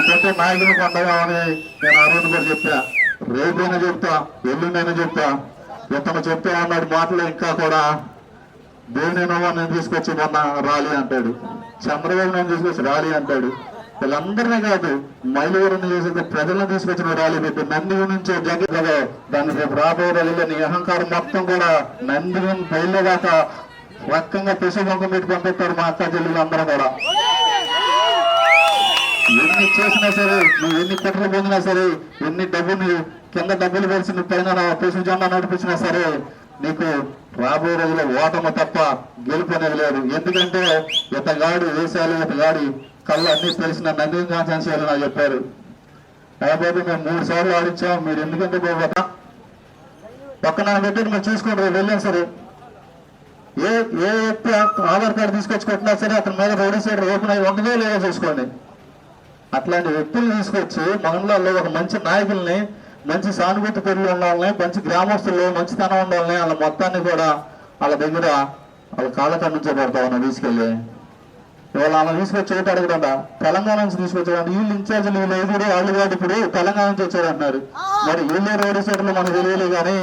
నీకంటే నాయకులు కొండగామని నేను ఆ రోజు కూడా చెప్పా. రేపైనా చెప్తా ఎల్లుండైనా చెప్తా. ఇతను చెప్తే అన్నాడు మాటలు ఇంకా కూడా. దేవుని నేను తీసుకొచ్చి మొన్న రాలి అంటాడు. చంద్రబాబు నేను తీసుకొచ్చి రాలి అంటాడు. వీళ్ళందరినీ కాదు మైలవరం చేసే ప్రజలను తీసుకొచ్చిన ర్యాలీ పెట్టి నందిగు నుంచి జగన్ దాని రేపు రాబోయే రోజుల్లో నీ అహంకారం మొత్తం కూడా నందిగు బయలుదాకా రకంగా పిసుబంకం పెట్టి పంపిస్తారు మా అక్క చెల్లెలు అందరూ కూడా. చేసినా సరే నువ్వు ఎన్ని కుట్రలు పొందినా సరే ఎన్ని డబ్బుని కింద డబ్బులు పెరిచి నువ్వు పైన పశు జెండా నడిపించినా సరే నీకు రాబోయే రోజుల్లో ఓటమి తప్ప గెలుపు అనేది లేదు. ఎందుకంటే ఇతగాడు వేసాలు ఇతగాడి కళ్ళు అన్ని తెలిసిన నందిని కాన్సెన్సీలు నాకు చెప్పారు. లేకపోతే మేము మూడు సార్లు ఆడించాం మీరు ఎందుకంటే పోతా పక్కన పెట్టి మీరు చూసుకోండి రేపు వెళ్ళాం సరే. ఏ ఏ వ్యక్తి ఆధార్ కార్డు తీసుకొచ్చి కొట్టినా సరే అతని మీద రౌడీ సైడ్ ఓపెన్ అయ్యి ఉండదో లేదో చూసుకోండి అట్లాంటి వ్యక్తులు తీసుకొచ్చి మండలాల్లో ఒక మంచి నాయకుల్ని మంచి సానుభూతి పెరిగి ఉండాలని మంచి గ్రామస్తులు మంచితనం ఉండాలని వాళ్ళ మొత్తాన్ని కూడా వాళ్ళ దగ్గర వాళ్ళ కాళ్ళ కాడ ఉన్నా తీసుకెళ్ళి. ఇవాళ ఆమె తీసుకొచ్చి ఒకటి అడగడంట తెలంగాణ నుంచి తీసుకొచ్చాడు వీళ్ళు ఇన్ఛార్జీలు వీళ్ళు కూడా వాళ్ళు కాబట్టి ఇప్పుడు తెలంగాణ నుంచి వచ్చారంటున్నారు. మరి వీళ్ళే రోడ్డు సైడ్లో మనకు తెలియదు కానీ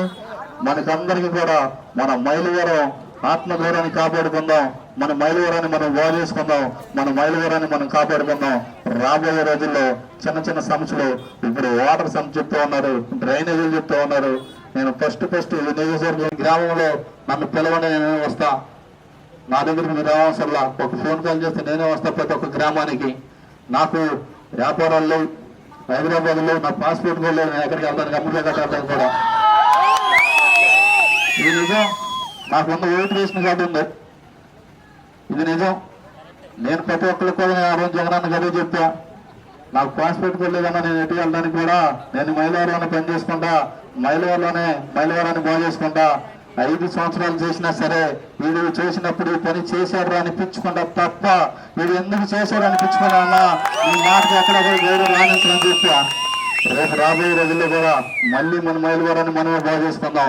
మనకందరికీ కూడా మన మైలువరం ఆత్మగౌరవాన్ని కాపాడుకుందాం. మన మైలువరాన్ని మనం బాగు చేసుకుందాం మన మైలువరాన్ని మనం కాపాడుకుందాం. రాబోయే రోజుల్లో చిన్న చిన్న సమస్యలు ఇప్పుడు వాటర్ సమస్య చెప్తూ ఉన్నారు డ్రైనేజీలు చెప్తూ ఉన్నారు. నేను ఫస్ట్ ఫస్ట్ నియోజకవర్గం గ్రామంలో నన్ను పిలవని నేను వస్తా. నా దగ్గరికి మీరు అవసరంలా ఒక ఫోన్ కాల్ చేస్తే నేనే వస్తా ప్రతి ఒక్క గ్రామానికి. నాకు వ్యాపారాలు లేవు నా పాస్పోర్ట్ కూడా నేను ఎక్కడికి వెళ్తాను? అమెరికా కూడా. ఈ నిజం నాకున్న ఓటు వేసిన కాదు ఉందో. ఇది నిజం. నేను ప్రతి ఒక్కరికి కూడా ఆ రోజు జగనన్న గదే చెప్పా నాకు పాస్పోర్ట్ కూడా లేదన్నా నేను ఎటు వెళ్ళడానికి కూడా నేను మైలవరంలోనే పని చేసుకుంటా మైలవరంలోనే మైలవరాన్ని బాగు చేసుకుంటా. ఐదు సంవత్సరాలు చేసినా సరే వీడు చేసినప్పుడు ఈ పని చేశాడు అనిపించుకుంటా తప్ప వీడు ఎందుకు చేశాడు అనిపించుకున్నా అన్నా ఈ మాటకి ఎక్కడ కూడా గౌరవం రాణించడం చెప్పా. రేపు రాబోయే రోజుల్లో కూడా మళ్ళీ మన మైలవరాన్ని మనమే బాగు చేసుకుందాం.